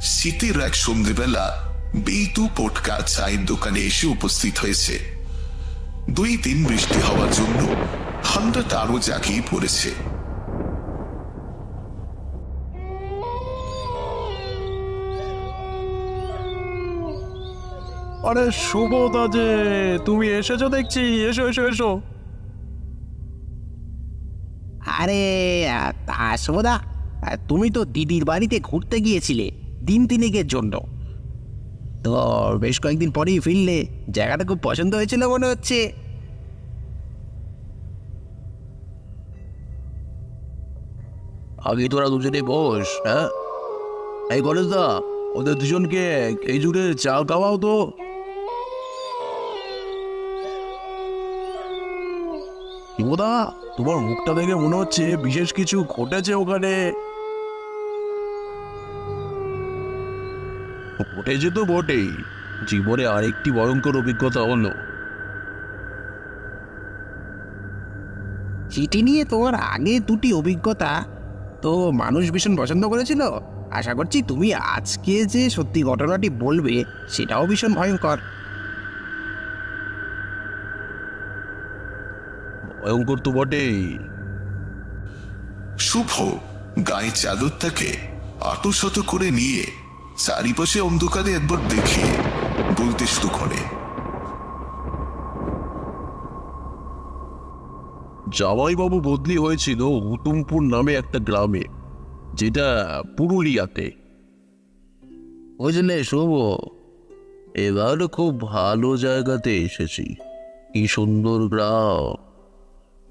শীতের এক সন্ধ্যেবেলা বেতু পটকা চায়ের দোকানে এসে উপস্থিত হয়েছে। দুই দিন বৃষ্টি হওয়ার জন্য ঠান্ডাটা আরও জাগিয়ে পড়েছে। আরে সুবোধ যে তুমি এসেছ দেখছি এসো এসো এসো। আরে তা শোভদা তুমি তো দিদির বাড়িতে ঘুরতে গিয়েছিলে। দিন তিনেকের জন্য। তো বেশ কয়েকদিন পরেই ফিরলে, জায়গাটা খুব পছন্দ হয়েছিল মনে হচ্ছে। আগে তোরা দুজনে বস হ্যাঁ? এই দা, ওদের দুজনকে এই জুড়ে চাল খাওয়াও তো। শিবদা, তোমার মুখটা দেখে মনে হচ্ছে বিশেষ কিছু ঘটেছে ওখানে। ঘটেছে তো বটেই। জীবনে আরেকটি ভয়ঙ্কর অভিজ্ঞতা হলো। চিঠি নিয়ে তোমার আগে দুটি অভিজ্ঞতা। তো মানুষ ভীষণ পছন্দ করেছিল। আশা করছি তুমি আজকে যে সত্যি ঘটনাটি বলবে সেটাও ভীষণ ভয়ঙ্কর। ভয়ঙ্কর তো বটেই। শুভ গায়ে চাদরটাকে আটোশত করে নিয়ে চারিপাশে অন্ধকারে একবার দেখে বলতে শুরু করে। জামাইবাবু বদলি হয়েছিল উতুমপুর নামে একটা গ্রামে, যেটা পুরুলিয়াতে। বুঝলে শুভ এবার খুব ভালো জায়গাতে এসেছি। কি সুন্দর গ্রাম।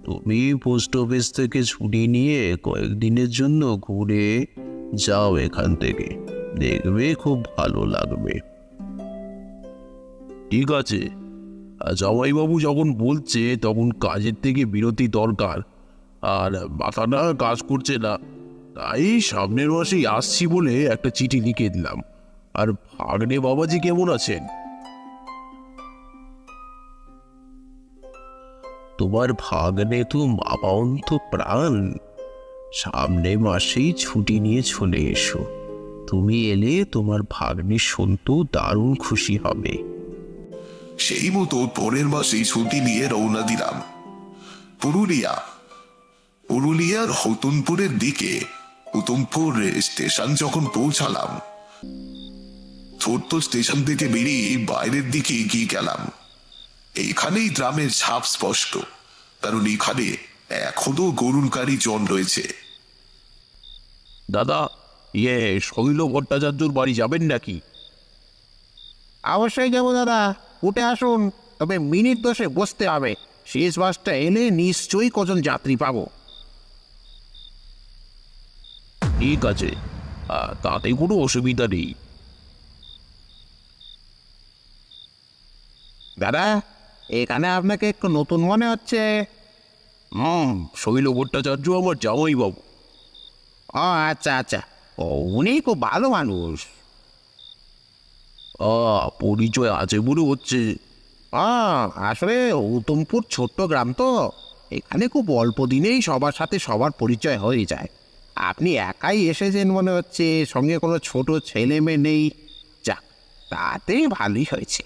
তুমি পোস্ট অফিস থেকে ছুটি নিয়ে কয়েকদিনের জন্য ঘুরে যাও এখান থেকে। দেখবে খুব ভালো লাগবে। ঠিক আছে। জামাইবাবু যখন বলছে, তখন কাজের থেকে বিরতি দরকার। আর মাথাটা কাজ করছে না। তাই সামনের মাসেই আসছি বলে একটা চিঠি লিখে দিলাম। আর ভাগ্নে বাবাজি কেমন আছেন? তোমার ভাগ্নে তো মাপান্ত প্রাণ। সামনে মাসেই ছুটি নিয়ে চলে এসো। তুমি এলে তোমার ভাগ্নে সন্তু দারুণ খুশি হবে। সেই মতো পরের মাসেই ছুটি নিয়ে রওনা দিলাম। পুরুলিয়া। পুরুলিয়ার হতুনপুরের দিকে উতমপুর স্টেশন যখন পৌঁছালাম ছোট্ট স্টেশন থেকে বেরিয়ে বাইরের দিকে এগিয়ে গেলাম। এইখানেই গ্রামের ছাপ স্পষ্ট কারণ এখানে এখনও গরুর গাড়ি জন রয়েছে। দাদা ইয়ে শৈল ভট্টাচার্যর বাড়ি যাবেন নাকি? অবশ্যই যাব দাদা। উঠে আসুন। তবে মিনিট দশে বসতে হবে। শেষ বাসটা এলে নিশ্চয়ই কজন যাত্রী পাবো। ঠিক আছে। তাতে কোনো অসুবিধা নেই। দাদা এখানে আপনাকে একটু নতুন মনে হচ্ছে। হুম শৈল ভট্টাচার্য আমার জামাই বাবু ও আচ্ছা আচ্ছা। উনি খুব ভালো মানুষ। আ, পরিচয় আছে বলে হচ্ছে। ও আসলে উত্তমপুর ছোট্ট গ্রাম তো। এখানে খুব অল্প দিনেই সবার সাথে সবার পরিচয় হয়ে যায়। আপনি একাই এসেছেন মনে হচ্ছে, সঙ্গে কোনো ছোট ছেলে মেয়ে নেই। যাক তাতে ভালোই হয়েছে।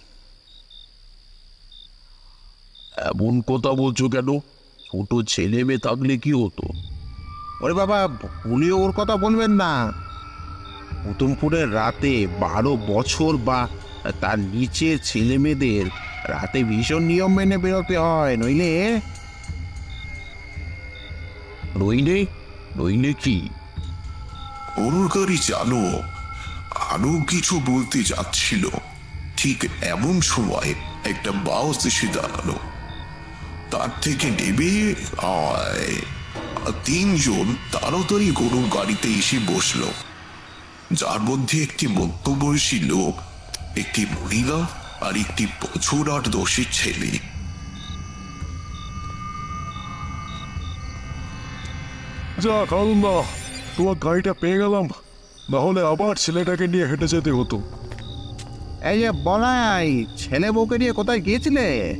এমন কথা বলছো কেন? ছোট ছেলে মেয়ে থাকলে কি হতো? ওরে বাবা উনিও ওর কথা বলবেন না। উত্তমপুরের রাতে বারো বছর বা তার নিচের ছেলে মেয়েদের রাতে ভীষণ নিয়ম মেনে বেরোতে হয় নইলে? নইলে? নইলে কি? গরুর গাড়ি চালক আরও কিছু বলতে যাচ্ছিল। ঠিক এমন সময় একটা বাস এসে দাঁড়াল। তার থেকে নেবে আয়, তিনজন তাড়াতাড়ি গরুর গাড়িতে এসে বসল। যার মধ্যে একটি মধ্যবয়সী লোক একটি মহিলা আর একটি বছর আট দশের ছেলে। যাক আল্লাহ তোমার গাড়িটা পেয়ে গেলাম। নাহলে আবার ছেলেটাকে নিয়ে হেঁটে যেতে হতো। এই যে বলাই ছেলে বউকে নিয়ে কোথায় গিয়েছিলে?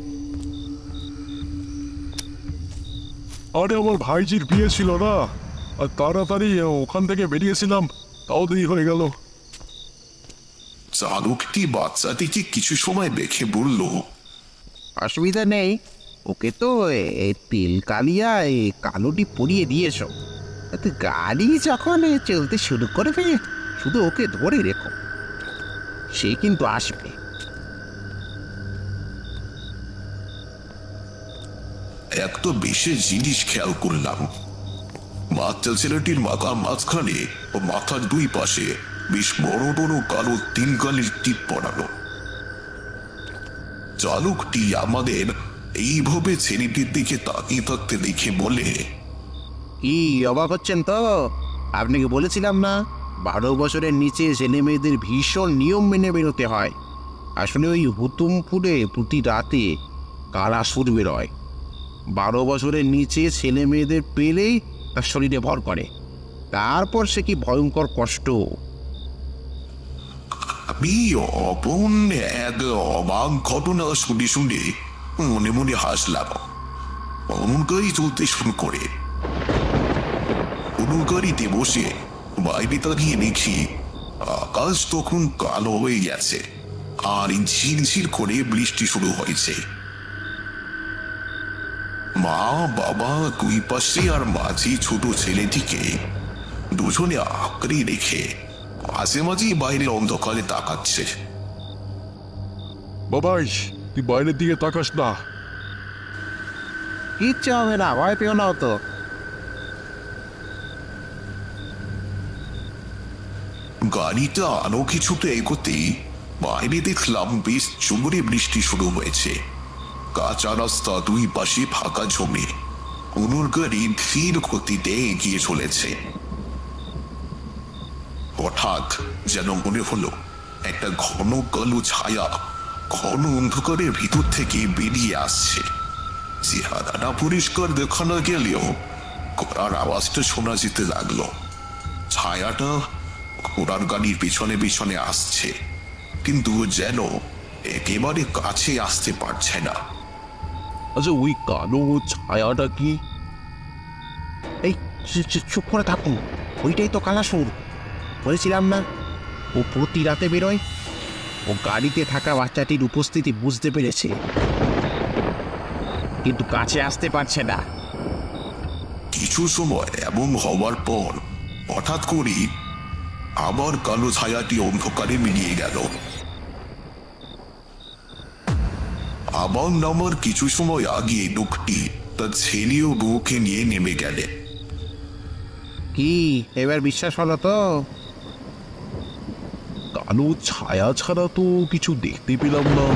আরে আমার ভাইজির বিয়ে ছিল না। আর তাড়াতাড়ি ওখান থেকে বেরিয়েছিলাম তাও দেরি হয়ে গেল। চালকটি বাচ্চাটিকে কিছু সময় দেখে বলল? অসুবিধা নেই। ওকে তো এ, তেল কালিয়া এ, কালোটি পরিয়ে দিয়েছ। তো গাড়ি যখন চলতে শুরু করবে শুধু ওকে ধরে রেখো। সে কিন্তু আসবে। এক তো বিশেষ জিনিস খেয়াল করলাম। বাচ্চা ছেলেটির মাথা মাঝখানে ও মাথার দুই পাশে বেশ বড় বড় কালো তিন কালির টিপ পড়ানো চালকটি আমাদের এইভাবে ছেলেটির দিকে তাকিয়ে থাকতে দেখে বলে, কি অবাক হচ্ছেন তো? আপনাকে বলেছিলাম না? বারো বছরের নিচে ছেলে মেয়েদের ভীষণ নিয়ম মেনে বেরোতে হয়। আসলে ওই হুতুমপুরে প্রতি রাতে কারা সুর বেরোয়। বারো বছরের নিচে ছেলে মেয়েদের পেলেই তার শরীরে ভর করে। তারপর সে কি ভয়ঙ্কর কষ্ট? আমি অপন এক অবাক ঘটনা শুনে শুনে মনে মনে হাসলাম। অমনকারই চলতে শুরু করে। গাড়িতে বসে বাইরে দাঁড়িয়ে দেখি আকাশ তখন কালো হয়ে গেছে, আর ঝিরঝির করে বৃষ্টি শুরু হয়েছে। মা বাবা দুই পাশে আর মাঝি ছোট ছেলেটিকে দুজনে আঁকড়ে রেখে মাঝে মাঝেই বাইরে অন্ধকারে তাকাচ্ছে। বাবাই তুই বাইরের দিকে তাকাস না। কিচ্ছু হবে না ভয় পেও না তো গাড়িটা আরও কিছুতে এগোতেই বাইরে দেখলাম বেশ জোরে বৃষ্টি শুরু হয়েছে। কাঁচা রাস্তা দুই পাশে ফাঁকা জমি। অনুর গাড়ি ধীর গতিতে এগিয়ে চলেছে। হঠাৎ যেন মনে হলো, একটা ঘন কালো ছায়া ঘন অন্ধকারের ভিতর থেকে বেরিয়ে আসছে। চেহারাটা পরিষ্কার দেখা না গেলেও করার আওয়াজটা শোনা যেতে লাগল। ছায়াটা ঘোড়ার গাড়ির পিছনে পিছনে আসছে, কিন্তু যেন একেবারে কাছে আসতে পারছে না। আচ্ছা ওই কালো ছায়াটা কি? এই চুপ- করে থাকুন। ওইটাই তো কালাসুর। বলেছিলাম না ও প্রতি রাতে বেরোয়। ও গাড়িতে থাকা বাচ্চাটির উপস্থিতি বুঝতে পেরেছে। কিন্তু কাছে আসতে পারছে না। কিছু সময় এবং হওয়ার পর হঠাৎ করে আবার কালো ছায়াটি অন্ধকারে মিলিয়ে গেল। আবার নামার কিছু সময় আগে লোকটি তার ছেলে ও বউকে নিয়ে নেমে গেলে। কি এবার বিশ্বাস হলো তো? কালো ছায়া ছাড়া তো কিছু দেখতে পেলাম না।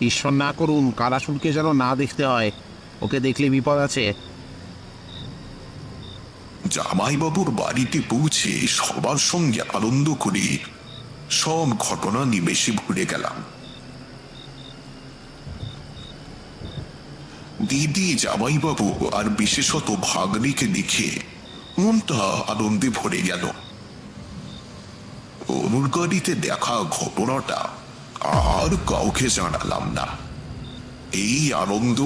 ঈশ্বর না করুন কালাসুরকে যেন না দেখতে হয়। ওকে দেখলে বিপদ আছে। জামাইবাবুর বাড়িতে পৌঁছে সবার সঙ্গে আনন্দ করে সব ঘটনা নিমেষে ভুলে গেলাম। দিদি, জামাইবাবু আর বিশেষত ভাগ্নিকে দেখে মনটা আনন্দে ভরে গেল। অনুর গাড়িতে দেখা ঘটনাটা আর কাউকে জানালাম না। এই আনন্দ,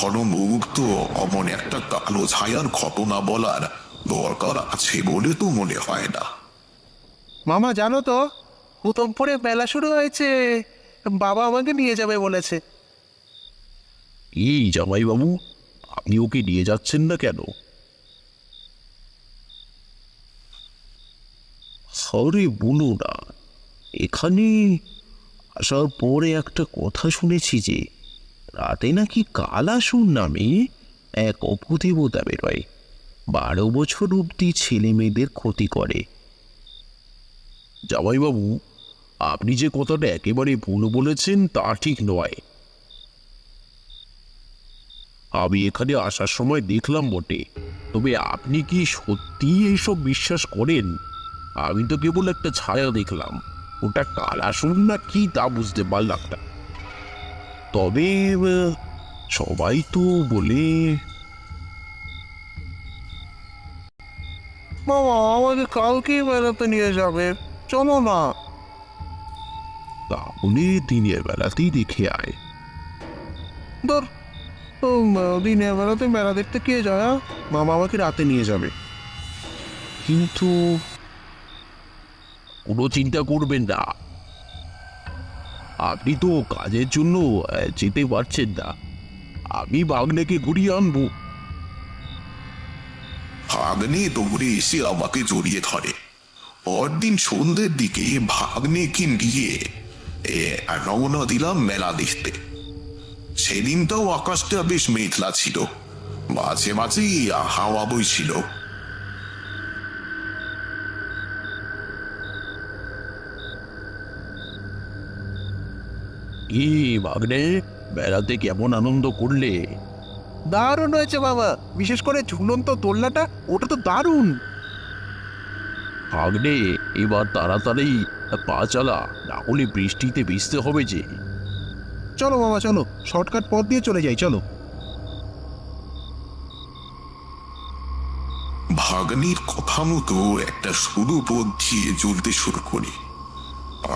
ঘন মুহূর্ত, অমন একটা কালো ছায়ার ঘটনা বলার দরকার আছে বলে তো মনে হয় না। মামা জানো তো উত্তমপুরে মেলা শুরু হয়েছে। বাবা আমাকে নিয়ে যাবে বলেছে। এই জামাইবাবু আপনি ওকে নিয়ে যাচ্ছেন না কেন? সরে বলো না। এখানে আসার পরে একটা কথা শুনেছি যে রাতে নাকি কালাসুর নামে এক অপদেবতা বেরোয়। বারো বছর অবধি ছেলে মেয়েদের ক্ষতি করে। জামাইবাবু, আপনি যে কথাটা একেবারে ভুল বলেছেন তা ঠিক নয়। আমি এখানে আসার সময় দেখলাম বটে, তবে আপনি কি সত্যি এইসব বিশ্বাস করেন? আমি তো কেবল একটা ছায়া দেখলাম, ওটা কালাসুর না কি তা বুঝতে পারলাম না। তবে সবাই তো বলে মামা আমাকে কালকেই বেড়াতে নিয়ে যাবে। চলো না। তাহলে দিনের বেলাতেই দেখে আয়। ধর দিনের বেলাতে মেলা দেখতে কে যায় আ? মামা আমাকে রাতে নিয়ে যাবে। কিন্তু কোনো চিন্তা করবেন না। আপনি তো কাজের জন্য যেতে পারছেন না। আমি বাগনাকে ঘুরিয়ে আনব। ভাগ্নে দৌড়ে এসে আমাকে জড়িয়ে ধরে। পরদিন সন্ধ্যের দিকে ভাগ্নেকে নিয়ে রওনা দিলাম মেলা দেখতে। সেদিন সেদিনটাও আকাশটা বেশ মেঘলা ছিল। মাঝে মাঝে হাওয়া বইছিল। কি বাগনে বেড়াতে কেমন আনন্দ করলে? দারুণ হয়েছে বাবা। বিশেষ করে ঝুলন্ত দোলনাটা ওটা তো দারুণ। ভাগ্নে এবার তাড়াতাড়ি পা চালা না হলে বৃষ্টিতে ভিজতে হবে যে। চলো বাবা চলো। শর্টকাট পথ দিয়ে চলে যাই চলো। ভাগ্নির কথা মতো একটা সরু পথ দিয়ে চলতে শুরু করি।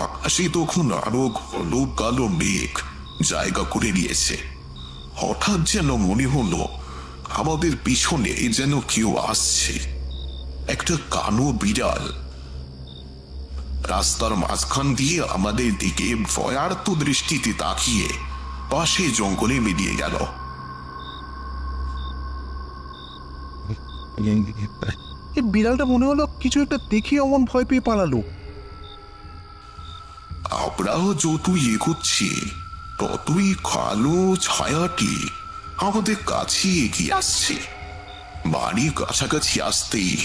আকাশে তখন আরও ঘন কালো মেঘ জায়গা করে নিয়েছে। হঠাৎ যেন মনে হলো আমাদের পিছনে যেন কেউ আসছে। একটা কালো বিড়াল। রাস্তার মাঝখান দিয়ে আমাদের দিকে ভয়ার্ত দৃষ্টিতে তাকিয়ে পাশে জঙ্গলে বেরিয়ে গেল। এই বিড়ালটা মনে হলো কিছু একটা দেখে অমন ভয় পেয়ে পালালো। আমরাও যতই এগোচ্ছি ততই কালো ছায়াটি আমাদের কাছে এগিয়ে আসছে। বাড়ির কাছাকাছি আসতেই।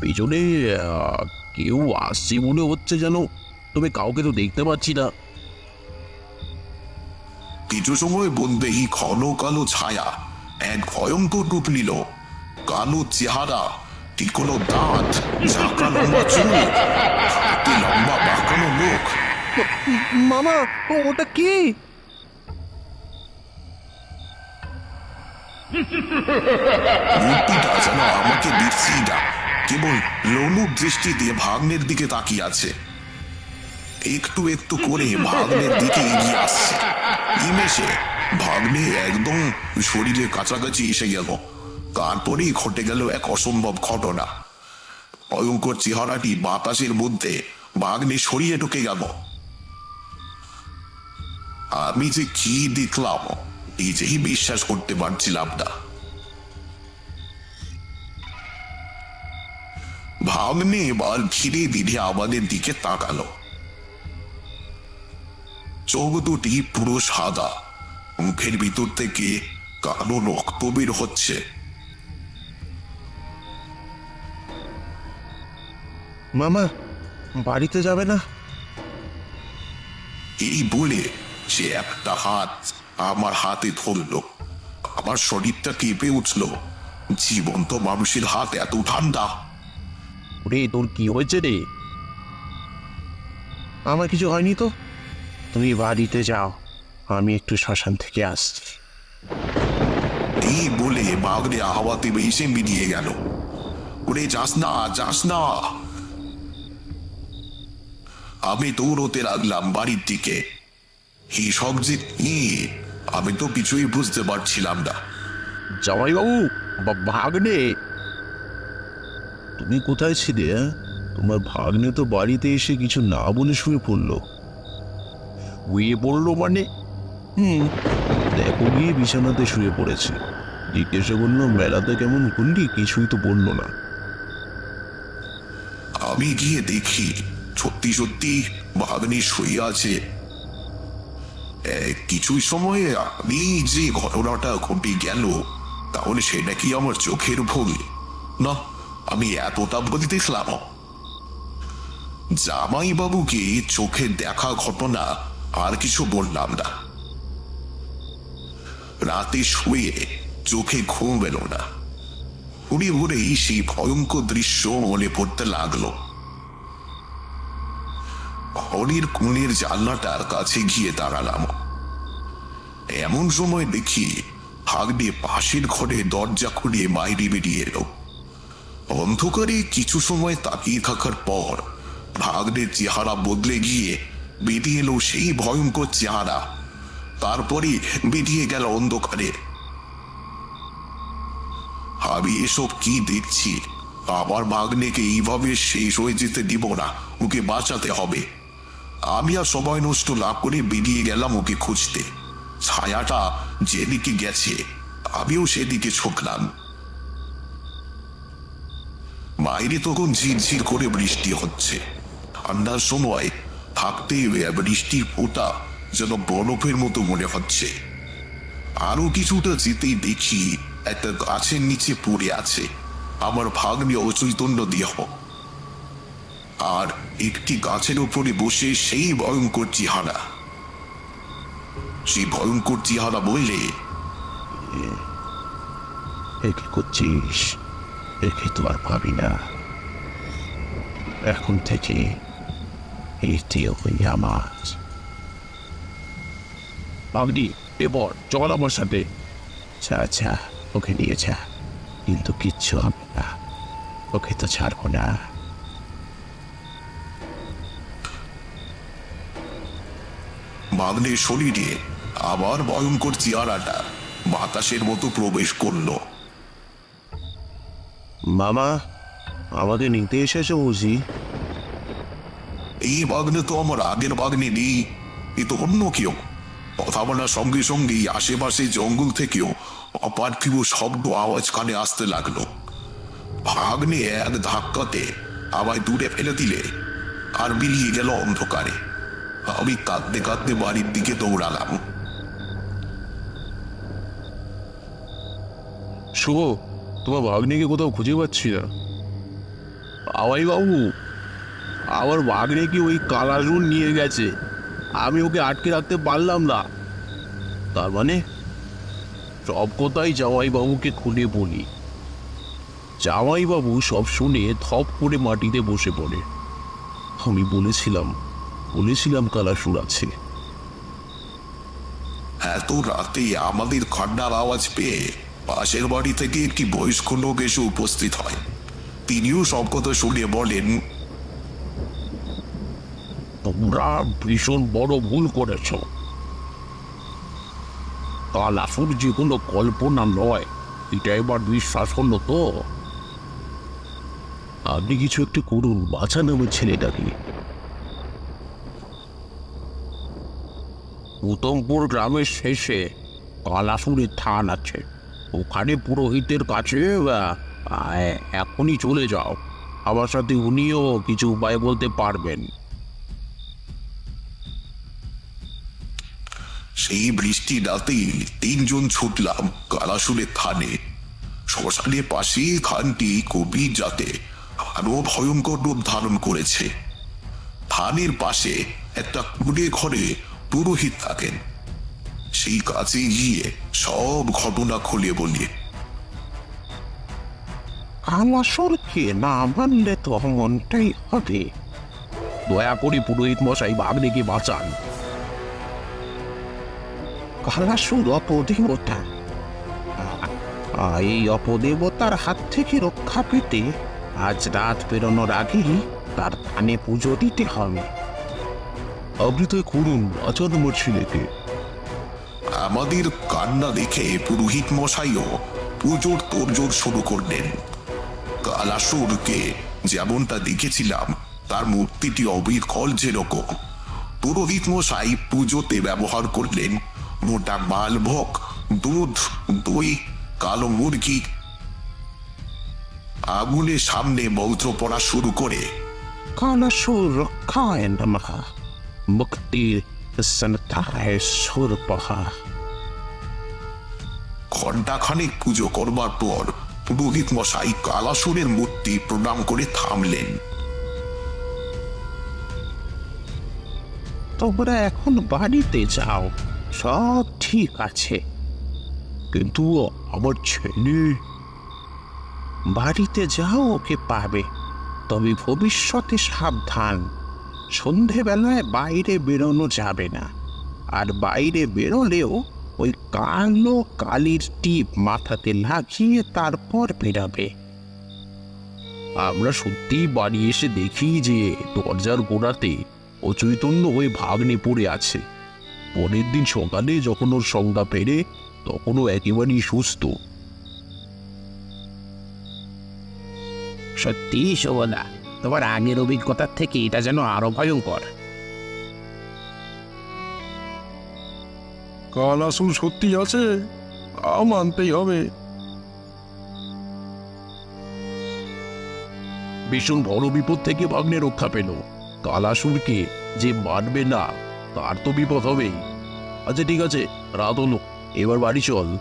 পেছনে আহ, কেউ আসছে মনে হচ্ছে যেন তবে কাউকে তো দেখতে পাচ্ছি না। কিছু সময় বলতেই ঘন কালো ছায়া এক ভয়ঙ্কর রূপ নিল। কালো চেহারা টিকলো দাঁত ঝাঁকা লম্বা চুল হাতে লম্বা বাঁকানো মুখ। মামা ওটা কি? মূর্তিটা আমাকে দেখছি না। কেবল লোলুপ দৃষ্টি দিয়ে ভাগ্নের দিকে তাকিয়ে আছে। একটু একটু করে ভাগ্নের দিকে এগিয়ে আসছে। ইমেশে ভাগ্নে একদম শরীরের কাছাকাছি এসে গেল। তারপরেই ঘটে গেল এক অসম্ভব ঘটনা। ভয়ঙ্কর চেহারাটি বাতাসের মধ্যে ভাগ্নে সরিয়ে ঢুকে গেল। আমি যে কি দেখলাম? নিজেই বিশ্বাস করতে পারছিলাম না। ভাগ্নে এবার ধীরে ধীরে আমাদের দিকে তাকালো। চোখ দুটি পুরো সাদা। মুখের ভিতর থেকে কালো রক্ত বের হচ্ছে। মামা বাড়িতে যাবে না? এই বলে সে একটা হাত আমার হাতে ধরলো। আমার শরীরটা কেঁপে উঠল। জীবন্ত মানুষের হাত এত ঠান্ডা। ওরে তোর কি হয়েছে রে? আমার কিছু হয়নি তো? তুমি বাড়িতে যাও আমি একটু শ্মশান থেকে আসছি। এই বলে বাগড়ে হাওয়াতে ভেসে মিলিয়ে গেল? ওরে যাস না যাস না। আমি দৌড়তে লাগলাম বাড়ির দিকে। এই সব যে কি? আমি তো কিছুই বুঝতে পারছিলাম না। জামাইবাবু ভাগ্নে। তুমি কোথায় ছিলে হ্যাঁ? তোমার ভাগ্নে তো বাড়িতে এসে কিছু না বলে শুয়ে পড়ল। শুয়ে পড়ল মানে? হুম দেখো গিয়ে বিছানাতে শুয়ে পড়েছে। জিজ্ঞাসা করল মেলাতে কেমন ঘুরলি কিছুই তো বলল না। আমি গিয়ে দেখি সত্যি সত্যি ভাগ্নি শুয়ে আছে। এ, কিছুই সময়ে আমি যে ঘটনাটা ঘটে গেল তাহলে সেটা কি আমার চোখের ভুল? না আমি এতটা ভুল দেখলাম জামাই বাবুকে চোখে দেখা ঘটনা আর কিছু বললাম না। রাতে শুয়ে চোখে ঘুম এলো না। উড়ে উড়েই সেই ভয়ঙ্কর দৃশ্য মনে পড়তে লাগল। হরির কোণের জানলাটার কাছে গিয়ে দাঁড়ালাম। এমন সময় দেখি হাগডে পাশের ঘরে দরজা খুলে বাইরে বেরিয়ে এলো। অন্ধকারে কিছু সময় তাকিয়ে থাকার পর ভাগ্নের চেহারা বদলে গিয়ে বেরিয়ে এলো সেই ভয়ঙ্কর চেহারা। তারপরে বেরিয়ে গেল অন্ধকারে। আমি এসব কি দেখছি? আমার ভাগ্নেকে এইভাবে শেষ হয়ে যেতে দিব না। ওকে বাঁচাতে হবে। আমি আর সময় নষ্ট না করে বেরিয়ে গেলাম ওকে খুঁজতে। ছায়াটা যেদিকে গেছে, আমিও সেদিকে ছুটলাম বাইরে তখন ঝিরঝির করে বৃষ্টি হচ্ছে। ঠান্ডার সময় থাকতে বৃষ্টির ফোঁটা যেন বরফের মতো মনে হচ্ছে। আরও কিছুটা যেতেই দেখি একটা গাছের নিচে পড়ে আছে। আমার ভাগ্নে অচৈতন্য দেহ। আর একটি গাছের উপরে বসে সেই ভয়ঙ্কর চিহারা। সেই ভয়ঙ্কর চিহারা বললে একে করছিস? একে তো আর ভাবি না। এখন থেকে এটি ওই আমার। বাবদি এবার চল আমার সাথে। আচ্ছা আচ্ছা ওকে নিয়ে যা। কিন্তু কিচ্ছু হবে না। ওকে তো ছাড়বো না। ভাগ্নের শরীরে আবার ভয়ঙ্কর চেহারাটা বাতাসের মতো প্রবেশ করল। মামা আমাকে নিতে এসেছ বুঝি? এই বাগনে তো আমার আগের বাগনে নেই এ তো অন্য কেউ। কথা বলার সঙ্গে সঙ্গেই আশেপাশে জঙ্গল থেকেও অপার্থিব শব্দ আওয়াজ কানে আসতে লাগল। ভাগ্নে এক ধাক্কাতে আমায় দূরে ফেলে দিলে আর মিলিয়ে গেল অন্ধকারে। আমি কাঁদতে কাঁদতে বাড়ির দিকে দৌড়ালাম। শুভ, তোমার ভাগ্নিকে কোথাও খুঁজে পাচ্ছি না। আওয়াই বাবু আমার ভাগ্নে কি ওই কালারুন নিয়ে গেছে। আমি ওকে আটকে রাখতে পারলাম না। তার মানে? সব কথাই জামাই বাবুকে খুলে বলি। জামাই বাবু সব শুনে থপ করে মাটিতে বসে পড়ে। আমি বলেছিলাম বলেছিলাম কালাসুর আছে। এত রাতে আমাদের কান্নার আওয়াজ পেয়ে পাশের বাড়ি থেকে একটি বয়স্ক লোক এসে উপস্থিত হয়। তিনিও সব কথা শুনে বলেন তোমরা ভীষণ বড় ভুল করেছ। কালাসুর যে কোনো কল্পনা নয় এটা এবার বিশ্বাস হলো তো? আপনি কিছু একটু করুন বাঁচান আমার ছেলেটাকে। উত্তমপুর গ্রামের শেষে কালাসুরের থান আছে। ওখানে পুরোহিতের কাছে এখনই চলে যাও। আমার সাথে উনিও কিছু উপায় বলতে পারবেন। সেই বৃষ্টি রাতেই তিনজন ছুটলাম কালাসুরের থানে। শ্মশানের পাশে খানটি কবি যাতে আরও ভয়ঙ্কর রূপ ধারণ করেছে। থানের পাশে একটা কুড়ে ঘরে পুরোহিত থাকেন। সেই কাছে গিয়ে সব ঘটনা খুলে বলিয়ে কালাসরকে না মানলে তো মনটাই হবে। দয়া করে পুরোহিত মশাই বাগনিকে বাঁচান। কালাসুর অপদেবতা এই অপদেবতার হাত থেকে রক্ষা পেতে আজ রাত বেরোনোর আগেই তার কানে পুজো দিতে হবে। আপনি তো করুন বাঁচান আমার ছেলেকে আমাদের কান্না দেখে পুরোহিত মশাইও পুজোর তোড়জোড় শুরু করলেন। কালাসুরকে যেমনটা দেখেছিলাম তার মূর্তিটি অবিকল যেরকম। পুরোহিত মশাই পুজোতে ব্যবহার করলেন মোটা মালভোগ দুধ দই কালো মুরগি। আগুনের সামনে মন্ত্র পড়া শুরু করে কালাসুর রক্ষায় নমঃ মুক্তির সন্তায় সুরপহা ঘণ্টাখানেক পুজো করবার পর পুরোহিত মশাই কালাসুরের মূর্তি প্রণাম করে থামলেন। তোমরা এখন বাড়িতে যাও সব ঠিক আছে। কিন্তু আমার ছেলে বাড়িতে যাও ওকে পাবে তবে ভবিষ্যতে সাবধান। সন্ধেবেলায় বাইরে বেরোনো যাবে না। আর বাইরে বেরোলেও ওই কালো কালির টিপ মাথাতে লাগিয়ে তারপর বেরাবে। আমরা সত্যিই বাড়ি এসে দেখি যে দরজার গোড়াতে অচৈতন্য হয়ে ভাগ্নে পড়ে আছে। পরের দিন সকালে যখন ওর সংজ্ঞা ফেরে তখন ও একেবারেই সুস্থ। সত্যি শোভনা তোমার আগের অভিজ্ঞতার থেকে এটা যেন আরও ভয়ঙ্কর। কাল সত্যি আছে তা মানতেই হবে। ভীষণ বড় বিপদ থেকে ভাগ্নে রক্ষা পেল। কালাসুরকে যে মানবে না তার তো বিপদ হবেই। আচ্ছা ঠিক আছে রাত হলো। এবার বাড়ি চল।